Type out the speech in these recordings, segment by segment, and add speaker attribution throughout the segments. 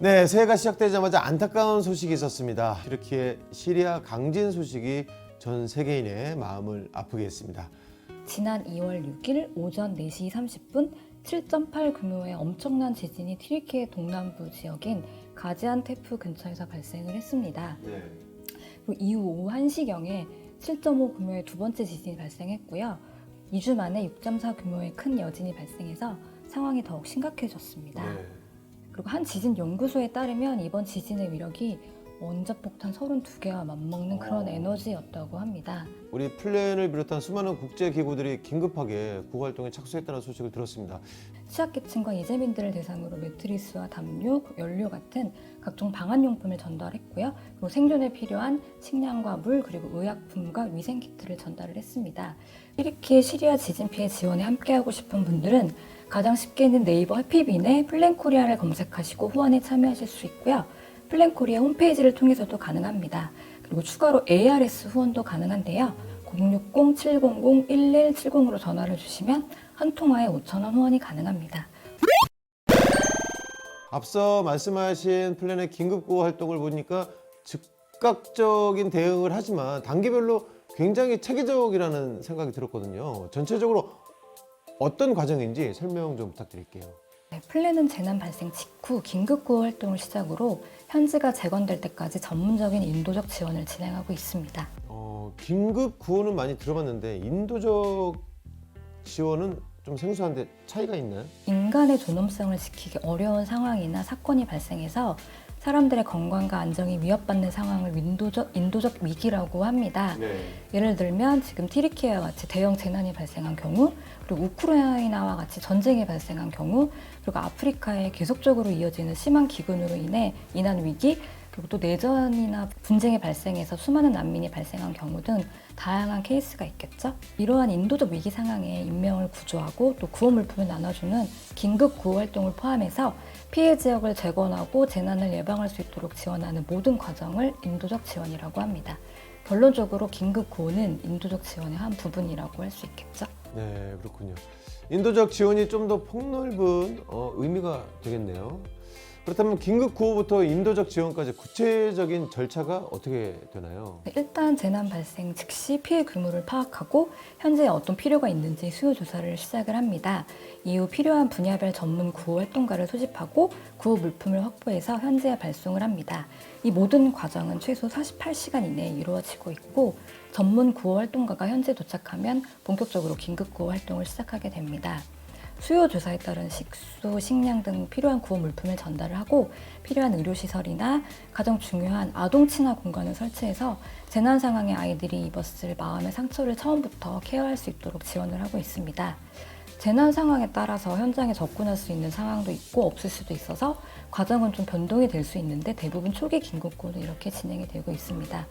Speaker 1: 네, 새해가 시작되자마자 안타까운 소식이 있었습니다. 이렇게 시리아 강진 소식이 전 세계인의 마음을 아프게 했습니다.
Speaker 2: 지난 2월 6일 오전 4시 30분 7.8 규모의 엄청난 지진이 티리키의 동남부 지역인 가지안테프 근처에서 발생을 했습니다.
Speaker 1: 네.
Speaker 2: 그리고 이후 오후 1시경에 7.5 규모의 두 번째 지진이 발생했고요. 2주 만에 6.4 규모의 큰 여진이 발생해서 상황이 더욱 심각해졌습니다.
Speaker 1: 네.
Speaker 2: 그리고 한 지진 연구소에 따르면 이번 지진의 위력이 원자폭탄 32개와 맞먹는 그런
Speaker 1: 어.
Speaker 2: 에너지였다고 합니다.
Speaker 1: 우리 플랜을 비롯한 수많은 국제 기구들이 긴급하게 구호 활동에 착수했다는 소식을 들었습니다.
Speaker 2: 취약계층과 이재민들을 대상으로 매트리스와 담요, 연료 같은 각종 방한용품을 전달했고요. 그리고 생존에 필요한 식량과 물 그리고 의약품과 위생키트를 전달을 했습니다. 이렇게 시리아 지진 피해 지원에 함께하고 싶은 분들은 가장 쉽게는 네이버 해피빈에 플랜코리아를 검색하시고 후원에 참여하실 수 있고요. 플랜코리아 홈페이지를 통해서도 가능합니다. 그리고 추가로 ARS 후원도 가능한데요. 060-700-1170으로 전화를 주시면 한 통화에 5,000원 후원이 가능합니다.
Speaker 1: 앞서 말씀하신 플랜의 긴급 구호 활동을 보니까 즉각적인 대응을 하지만 단계별로 굉장히 체계적이라는 생각이 들었거든요. 전체적으로 어떤 과정인지 설명 좀 부탁드릴게요.
Speaker 2: 네, 플랜은 재난 발생 직후 긴급 구호 활동을 시작으로 현지가 재건될 때까지 전문적인 인도적 지원을 진행하고 있습니다.
Speaker 1: 어, 긴급 구호는 많이 들어봤는데 인도적 지원은 좀 생소한데 차이가 있나요?
Speaker 2: 인간의 존엄성을 지키기 어려운 상황이나 사건이 발생해서 사람들의 건강과 안정이 위협받는 상황을 인도적, 인도적 위기라고 합니다.
Speaker 1: 네.
Speaker 2: 예를 들면 지금 티리키와 같이 대형 재난이 발생한 경우, 그리고 우크라이나와 같이 전쟁이 발생한 경우, 그리고 아프리카에 계속적으로 이어지는 심한 기근으로 인해 인한 위기, 그리고 또 내전이나 분쟁이 발생해서 수많은 난민이 발생한 경우 등 다양한 케이스가 있겠죠. 이러한 인도적 위기 상황에 인명을 구조하고 또 구호 물품을 나눠주는 긴급 구호 활동을 포함해서 피해 지역을 재건하고 재난을 예방할 수 있도록 지원하는 모든 과정을 인도적 지원이라고 합니다. 결론적으로 긴급 구호는 인도적 지원의 한 부분이라고 할 수 있겠죠.
Speaker 1: 네, 그렇군요. 인도적 지원이 좀 더 폭넓은 어, 의미가 되겠네요. 그렇다면 긴급 구호부터 인도적 지원까지 구체적인 절차가 어떻게 되나요?
Speaker 2: 네, 일단 재난 발생 즉시 피해 규모를 파악하고 현재 어떤 필요가 있는지 수요 조사를 시작을 합니다. 이후 필요한 분야별 전문 구호 활동가를 소집하고 구호 물품을 확보해서 현지에 발송을 합니다. 이 모든 과정은 최소 48시간 이내에 이루어지고 있고 전문 구호 활동가가 현지에 도착하면 본격적으로 긴급 구호 활동을 시작하게 됩니다. 수요 조사에 따른 식수, 식량 등 필요한 구호 물품을 전달을 하고 필요한 의료시설이나 가장 중요한 아동 친화 공간을 설치해서 재난 상황에 아이들이 입었을 마음의 상처를 처음부터 케어할 수 있도록 지원을 하고 있습니다. 재난 상황에 따라서 현장에 접근할 수 있는 상황도 있고 없을 수도 있어서 과정은 좀 변동이 될 수 있는데 대부분 초기 긴급구는 이렇게 진행이 되고 있습니다.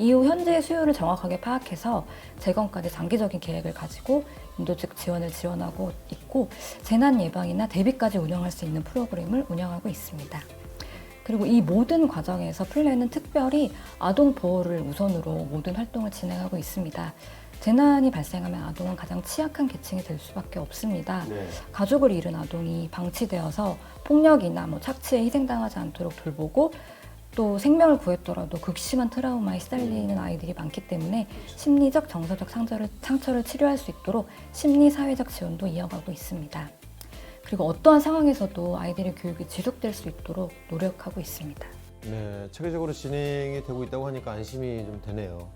Speaker 2: 이후 현재의 수요를 정확하게 파악해서 재건까지 장기적인 계획을 가지고 인도적 지원을 지원하고 있고 재난 예방이나 대비까지 운영할 수 있는 프로그램을 운영하고 있습니다. 그리고 이 모든 과정에서 플랜은 특별히 아동 보호를 우선으로 모든 활동을 진행하고 있습니다. 재난이 발생하면 아동은 가장 취약한 계층이 될 수밖에 없습니다.
Speaker 1: 네.
Speaker 2: 가족을 잃은 아동이 방치되어서 폭력이나 뭐 착취에 희생당하지 않도록 돌보고 또 생명을 구했더라도 극심한 트라우마에 시달리는 아이들이 많기 때문에 심리적, 정서적 상처를, 상처를 치료할 수 있도록 심리 사회적 지원도 이어가고 있습니다. 그리고 어떠한 상황에서도 아이들의 교육이 지속될 수 있도록 노력하고 있습니다.
Speaker 1: 네, 체계적으로 진행이 되고 있다고 하니까 안심이 좀 되네요.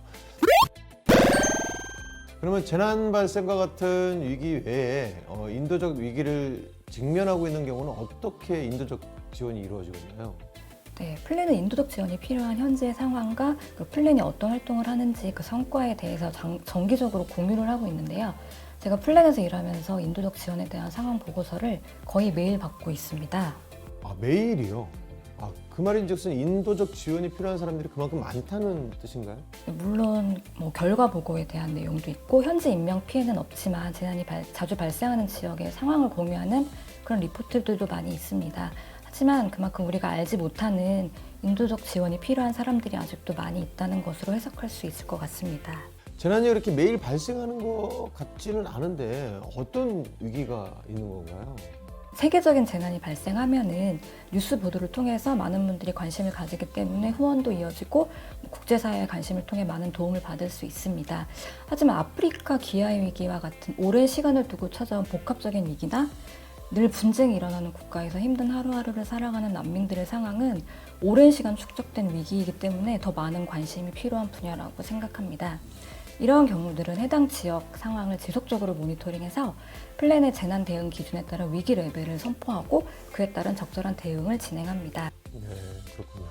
Speaker 1: 그러면 재난 발생과 같은 위기 외에 어, 인도적 위기를 직면하고 있는 경우는 어떻게 인도적 지원이 이루어지고 있나요?
Speaker 2: 네, 플랜은 인도적 지원이 필요한 현재의 상황과 그 플랜이 어떤 활동을 하는지 그 성과에 대해서 장- 정기적으로 공유를 하고 있는데요. 제가 플랜에서 일하면서 인도적 지원에 대한 상황 보고서를 거의 매일 받고 있습니다.
Speaker 1: 아, 매일이요? 아, 그 말인즉슨 인도적 지원이 필요한 사람들이 그만큼 많다는 뜻인가요?
Speaker 2: 물론 뭐 결과 보고에 대한 내용도 있고 현재 인명 피해는 없지만 재난이 발- 자주 발생하는 지역의 상황을 공유하는 그런 리포트들도 많이 있습니다. 하지만 그만큼 우리가 알지 못하는 인도적 지원이 필요한 사람들이 아직도 많이 있다는 것으로 해석할 수 있을 것 같습니다.
Speaker 1: 재난이 이렇게 매일 발생하는 것 같지는 않은데 어떤 위기가 있는 건가요?
Speaker 2: 세계적인 재난이 발생하면은 뉴스 보도를 통해서 많은 분들이 관심을 가지기 때문에 후원도 이어지고 국제사회의 관심을 통해 많은 도움을 받을 수 있습니다. 하지만 아프리카 기아의 위기와 같은 오랜 시간을 두고 찾아온 복합적인 위기나 늘 분쟁이 일어나는 국가에서 힘든 하루하루를 살아가는 난민들의 상황은 오랜 시간 축적된 위기이기 때문에 더 많은 관심이 필요한 분야라고 생각합니다. 이러한 경우들은 해당 지역 상황을 지속적으로 모니터링해서 플랜의 재난 대응 기준에 따라 위기 레벨을 선포하고 그에 따른 적절한 대응을 진행합니다.
Speaker 1: 네, 그렇군요.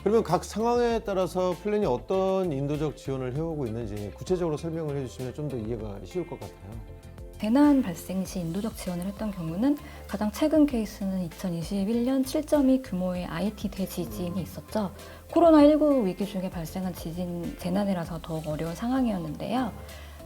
Speaker 1: 그러면 각 상황에 따라서 플랜이 어떤 인도적 지원을 해오고 있는지 구체적으로 설명을 해주시면 좀 더 이해가 쉬울 것 같아요.
Speaker 2: 재난 발생 시 인도적 지원을 했던 경우는 가장 최근 케이스는 2021년 7.2 규모의 IT 대지진이 있었죠. 코로나19 위기 중에 발생한 지진 재난이라서 더욱 어려운 상황이었는데요.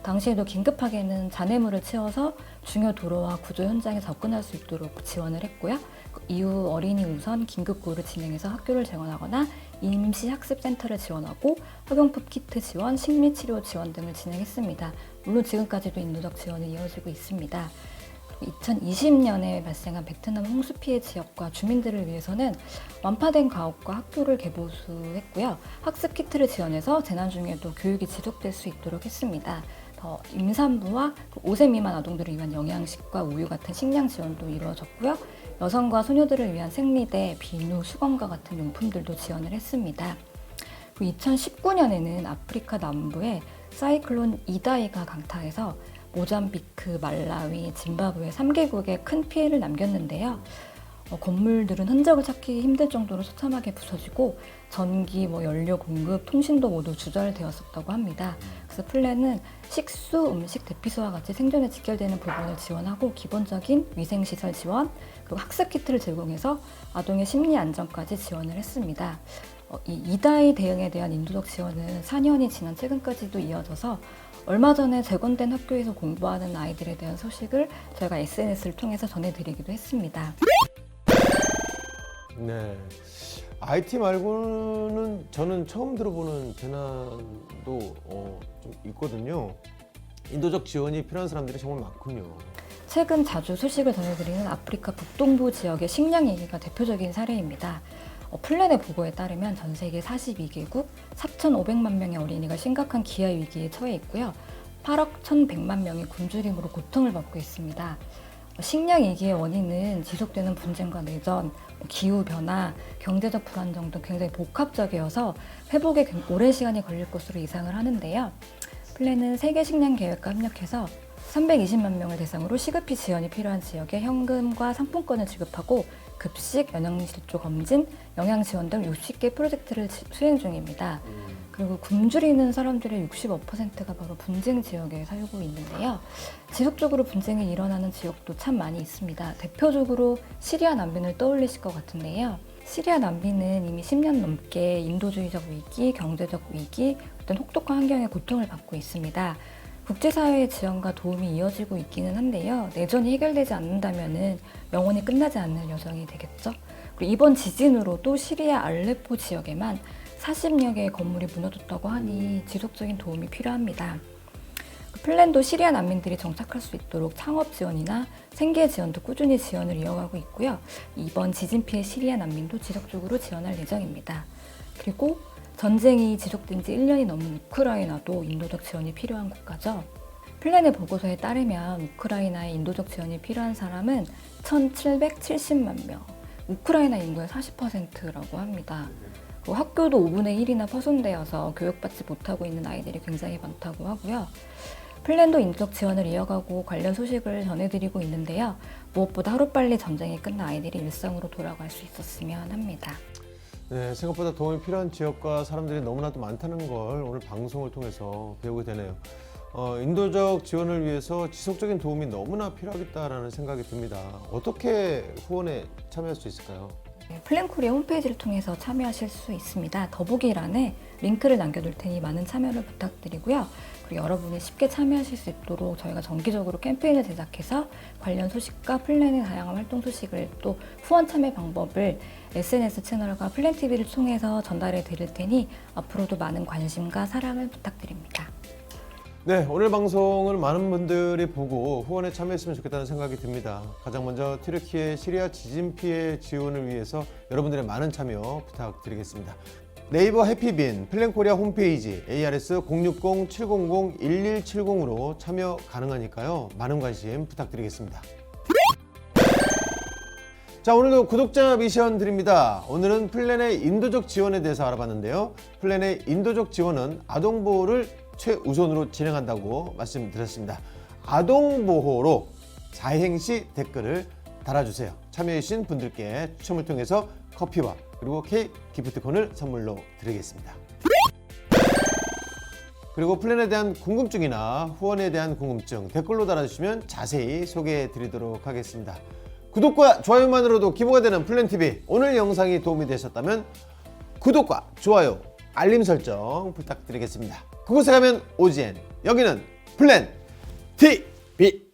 Speaker 2: 당시에도 긴급하게는 잔해물을 채워서 중요 도로와 구조 현장에 접근할 수 있도록 지원을 했고요. 그 이후 어린이 우선 긴급구호를 진행해서 학교를 재원하거나 임시 학습센터를 지원하고 학용품 키트 지원, 식미치료 지원 등을 진행했습니다. 물론 지금까지도 인도적 지원이 이어지고 있습니다. 2020년에 발생한 베트남 홍수 피해 지역과 주민들을 위해서는 완파된 가옥과 학교를 개보수했고요. 학습 키트를 지원해서 재난 중에도 교육이 지속될 수 있도록 했습니다. 더 임산부와 5세 미만 아동들을 위한 영양식과 우유 같은 식량 지원도 이루어졌고요. 여성과 소녀들을 위한 생리대, 비누, 수건과 같은 용품들도 지원을 했습니다. 2019년에는 아프리카 남부에 사이클론 이다이가 강타해서 모잠비크, 말라위, 짐바브웨 3개국에 큰 피해를 남겼는데요. 어, 건물들은 흔적을 찾기 힘들 정도로 처참하게 부서지고 전기, 뭐 연료 공급, 통신도 모두 주절되었었다고 합니다. 그래서 플랜은 식수, 음식, 대피소와 같이 생존에 직결되는 부분을 지원하고 기본적인 위생시설 지원, 그리고 학습 키트를 제공해서 아동의 심리 안정까지 지원을 했습니다. 어, 이 이다의 대응에 대한 인도적 지원은 4년이 지난 최근까지도 이어져서 얼마 전에 재건된 학교에서 공부하는 아이들에 대한 소식을 저희가 SNS를 통해서 전해드리기도 했습니다.
Speaker 1: 네. IT 말고는 저는 처음 들어보는 재난도 어, 좀 있거든요. 인도적 지원이 필요한 사람들이 정말 많군요.
Speaker 2: 최근 자주 소식을 전해드리는 아프리카 북동부 지역의 식량 위기가 대표적인 사례입니다. 어, 플랜의 보고에 따르면 전 세계 42개국 4,500만 명의 어린이가 심각한 기아 위기에 처해 있고요. 8억 1,100만 명이 굶주림으로 고통을 받고 있습니다. 어, 식량 위기의 원인은 지속되는 분쟁과 내전, 기후 변화, 경제적 불안정 등 굉장히 복합적이어서 회복에 굉- 오랜 시간이 걸릴 것으로 예상을 하는데요. 플랜은 세계 식량 계획과 협력해서 320만 명을 대상으로 시급히 지원이 필요한 지역에 현금과 상품권을 지급하고 급식, 영양실조 검진, 영양 지원 등 60개 프로젝트를 지- 수행 중입니다. 그리고 굶주리는 사람들의 65%가 바로 분쟁 지역에 살고 있는데요. 지속적으로 분쟁이 일어나는 지역도 참 많이 있습니다. 대표적으로 시리아 난민을 떠올리실 것 같은데요. 시리아 난민은 이미 10년 넘게 인도주의적 위기, 경제적 위기, 어떤 혹독한 환경의 고통을 받고 있습니다. 국제사회의 지원과 도움이 이어지고 있기는 한데요. 내전이 해결되지 않는다면 영원히 끝나지 않는 여정이 되겠죠. 그리고 이번 지진으로 또 시리아 알레포 지역에만 40여 개의 건물이 무너졌다고 하니 지속적인 도움이 필요합니다. 그 플랜도 시리아 난민들이 정착할 수 있도록 창업 지원이나 생계 지원도 꾸준히 지원을 이어가고 있고요. 이번 지진 피해 시리아 난민도 지속적으로 지원할 예정입니다. 그리고 전쟁이 지속된 지 1년이 넘은 우크라이나도 인도적 지원이 필요한 국가죠. 플랜의 보고서에 따르면 우크라이나에 인도적 지원이 필요한 사람은 1,770만 명, 우크라이나 인구의 40%라고 합니다. 그 학교도 5분의 1이나 파손되어서 교육받지 못하고 있는 아이들이 굉장히 많다고 하고요. 플랜도 인도적 지원을 이어가고 관련 소식을 전해드리고 있는데요. 무엇보다 하루빨리 전쟁이 끝나 아이들이 일상으로 돌아갈 수 있었으면 합니다.
Speaker 1: 네, 생각보다 도움이 필요한 지역과 사람들이 너무나도 많다는 걸 오늘 방송을 통해서 배우게 되네요. 어, 인도적 지원을 위해서 지속적인 도움이 너무나 필요하겠다라는 생각이 듭니다. 어떻게 후원에 참여할 수 있을까요?
Speaker 2: 네, 플랜코리아 홈페이지를 통해서 참여하실 수 있습니다. 더보기란에 링크를 남겨둘 테니 많은 참여를 부탁드리고요. 그리고 여러분이 쉽게 참여하실 수 있도록 저희가 정기적으로 캠페인을 제작해서 관련 소식과 플랜의 다양한 활동 소식을 또 후원 참여 방법을 SNS 채널과 플랜 TV를 통해서 전달해 드릴 테니 앞으로도 많은 관심과 사랑을 부탁드립니다.
Speaker 1: 네, 오늘 방송을 많은 분들이 보고 후원에 참여했으면 좋겠다는 생각이 듭니다. 가장 먼저 튀르키예 시리아 지진 피해 지원을 위해서 여러분들의 많은 참여 부탁드리겠습니다. 네이버 해피빈 플랜코리아 홈페이지 ARS 060-700-1170으로 참여 가능하니까요. 많은 관심 부탁드리겠습니다. 자 오늘도 구독자 미션 드립니다. 오늘은 플랜의 인도적 지원에 대해서 알아봤는데요. 플랜의 인도적 지원은 아동 보호를 최우선으로 진행한다고 말씀드렸습니다. 아동 보호로 사행시 댓글을 달아주세요. 참여해주신 분들께 추첨을 통해서 커피와 그리고 케이크 기프트콘을 선물로 드리겠습니다. 그리고 플랜에 대한 궁금증이나 후원에 대한 궁금증 댓글로 달아주시면 자세히 소개해 드리도록 하겠습니다. 구독과 좋아요만으로도 기부가 되는 플랜TV 오늘 영상이 도움이 되셨다면 구독과 좋아요, 알림 설정 부탁드리겠습니다. 그곳에 가면 오지엔 여기는 플랜 TV